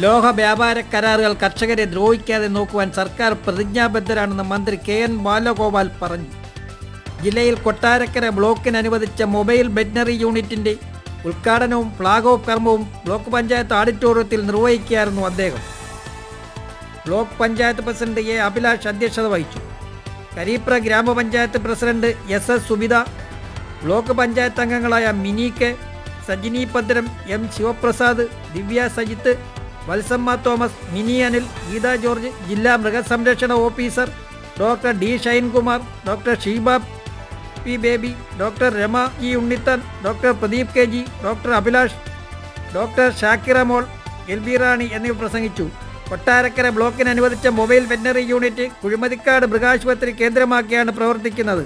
ലോഹ വ്യാപാര കരാറുകൾ കർഷകരെ ദ്രോഹിക്കാതെ നോക്കുവാൻ സർക്കാർ പ്രതിജ്ഞാബദ്ധരാണെന്ന് മന്ത്രി കെ എൻ ബാലഗോപാൽ പറഞ്ഞു. ജില്ലയിൽ കൊട്ടാരക്കര ബ്ലോക്കിന് അനുവദിച്ച മൊബൈൽ വെറ്റിനറി യൂണിറ്റിന്റെ ഉദ്ഘാടനവും ഫ്ളാഗ് ഓഫ് കർമ്മവും ബ്ലോക്ക് പഞ്ചായത്ത് ഓഡിറ്റോറിയത്തിൽ നിർവഹിക്കുകയായിരുന്നു അദ്ദേഹം. Block panchayat president A Abhilash അധ്യക്ഷത വഹിച്ചു. കരീപ്ര ഗ്രാമപഞ്ചായത്ത് president S S Subitha block panchayat അംഗങ്ങളായ Mini K Sajini Bhadram M Sivaprasad Divya Sajith Valsamma Thomas Mini Anil Geetha George ജില്ലാ മൃഗസംരക്ഷണ officer doctor D Shinekumar doctor Sheeba P baby doctor Rama E Unnithan doctor Pradeep K G doctor Abhilash doctor Shakira Mol L B Rani എന്നിവർ പ്രസംഗിച്ചു. കൊട്ടാരക്കര ബ്ലോക്കിന് അനുവദിച്ച mobile veterinary unit Kuzhimathikkad മൃഗാശുപത്രി കേന്ദ്രമാക്കിയാണ് പ്രവർത്തിക്കുന്നത്.